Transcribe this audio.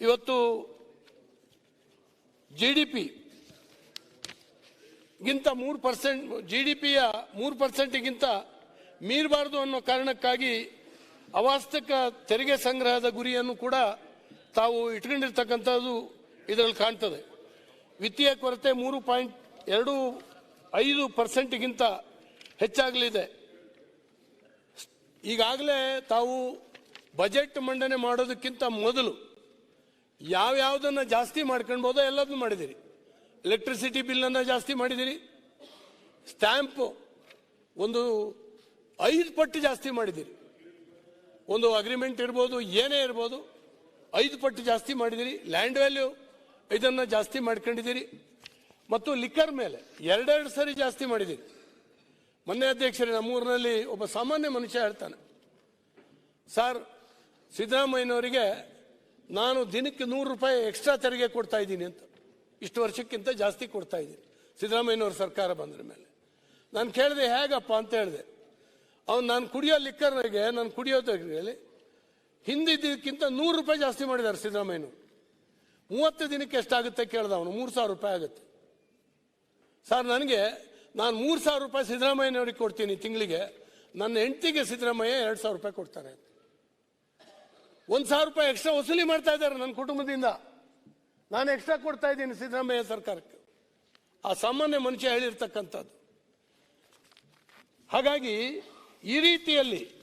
ಇವತ್ತು G D P ಗಿಂತ ಮೂರು ಪರ್ಸೆಂಟ್ ಜಿ ಡಿ ಪಿಯ ಮೂರು ಪರ್ಸೆಂಟ್ಗಿಂತ ಮೀರಬಾರದು ಅನ್ನೋ ಕಾರಣಕ್ಕಾಗಿ ಅವಾಸ್ತಕ ತೆರಿಗೆ ಸಂಗ್ರಹದ ಗುರಿಯನ್ನು ಕೂಡ ತಾವು ಇಟ್ಕೊಂಡಿರ್ತಕ್ಕಂಥದ್ದು ಇದರಲ್ಲಿ ಕಾಣ್ತದೆ. ವಿತ್ತೀಯ ಕೊರತೆ ಮೂರು ಪಾಯಿಂಟ್ ಎರಡು ಐದು ಪರ್ಸೆಂಟ್ಗಿಂತ ಹೆಚ್ಚಾಗಲಿದೆ. ಈಗಾಗಲೇ ತಾವು ಬಜೆಟ್ ಮಂಡನೆ ಮಾಡೋದಕ್ಕಿಂತ ಮೊದಲು ಯಾವ್ಯಾವುದನ್ನು ಜಾಸ್ತಿ ಮಾಡ್ಕೊಳ್ಬೋದೋ ಎಲ್ಲದನ್ನು ಮಾಡಿದಿರಿ. ಎಲೆಕ್ಟ್ರಿಸಿಟಿ ಬಿಲ್ಲನ್ನು ಜಾಸ್ತಿ ಮಾಡಿದಿರಿ. ಸ್ಟ್ಯಾಂಪ್ ಒಂದು ಐದು ಪಟ್ಟು ಜಾಸ್ತಿ ಮಾಡಿದಿರಿ. ಒಂದು ಅಗ್ರಿಮೆಂಟ್ ಇರ್ಬೋದು, ಏನೇ ಇರ್ಬೋದು, ಐದು ಪಟ್ಟು ಜಾಸ್ತಿ ಮಾಡಿದಿರಿ. ಲ್ಯಾಂಡ್ ವ್ಯಾಲ್ಯೂ ಇದನ್ನು ಜಾಸ್ತಿ ಮಾಡ್ಕೊಂಡಿದ್ದೀರಿ ಮತ್ತು ಲಿಕ್ಕರ್ ಮೇಲೆ ಎರಡೆರಡು ಸರಿ ಜಾಸ್ತಿ ಮಾಡಿದ್ದೀರಿ ಮೊನ್ನೆ ಅಧ್ಯಕ್ಷರೇ ನಮ್ಮೂರಿನಲ್ಲಿ ಒಬ್ಬ ಸಾಮಾನ್ಯ ಮನುಷ್ಯ ಹೇಳ್ತಾನೆ. ಸರ್ ಸಿದ್ದರಾಮಯ್ಯನವರಿಗೆ ನಾನು ದಿನಕ್ಕೆ ನೂರು ರೂಪಾಯಿ ಎಕ್ಸ್ಟ್ರಾ ತೆರಿಗೆ ಕೊಡ್ತಾ ಇದ್ದೀನಿ ಅಂತ. ಇಷ್ಟು ವರ್ಷಕ್ಕಿಂತ ಜಾಸ್ತಿ ಕೊಡ್ತಾ ಇದ್ದೀನಿ. ಸಿದ್ದರಾಮಯ್ಯನವ್ರ ಸರ್ಕಾರ ಬಂದ್ರ ಮೇಲೆ. ನಾನು ಕೇಳಿದೆ, ಹೇಗಪ್ಪ? ಅಂತ ಹೇಳಿದೆ. ಅವ್ನು ನಾನು ಕುಡಿಯೋ ಲಿಕ್ಕರ್ಗೆ ನಾನು ಕುಡಿಯೋದ್ರಲ್ಲಿ ಹಿಂದಿದ್ದಕ್ಕಿಂತ ನೂರು ರೂಪಾಯಿ ಜಾಸ್ತಿ ಮಾಡಿದ್ದಾರೆ ಸಿದ್ದರಾಮಯ್ಯನವರು. ಮೂವತ್ತು ದಿನಕ್ಕೆ ಎಷ್ಟಾಗುತ್ತೆ ಕೇಳ್ದ ಅವನು. ಮೂರು ಸಾವಿರ ರೂಪಾಯಿ ಆಗುತ್ತೆ. ಸರ್, ನನಗೆ ನಾನು ಮೂರು ಸಾವಿರ ರೂಪಾಯಿ ಸಿದ್ದರಾಮಯ್ಯನವ್ರಿಗೆ ಕೊಡ್ತೀನಿ ತಿಂಗಳಿಗೆ. ನನ್ನ ಹೆಂಡತಿಗೆ ಸಿದ್ದರಾಮಯ್ಯ ಎರಡು ಸಾವಿರ ರೂಪಾಯಿ ಕೊಡ್ತಾರೆ ಒಂದು ಸಾವಿರ ರೂಪಾಯಿ ಎಕ್ಸ್ಟ್ರಾ ವಸೂಲಿ ಮಾಡ್ತಾ ಇದ್ದಾರೆ ನನ್ನ ಕುಟುಂಬದಿಂದ. ನಾನು ಎಕ್ಸ್ಟ್ರಾ ಕೊಡ್ತಾ ಇದ್ದೀನಿ ಸಿದ್ದರಾಮಯ್ಯ ಸರ್ಕಾರಕ್ಕೆ. ಆ ಸಾಮಾನ್ಯ ಮನುಷ್ಯ ಹೇಳಿರ್ತಕ್ಕಂಥದ್ದು. ಹಾಗಾಗಿ ಈ ರೀತಿಯಲ್ಲಿ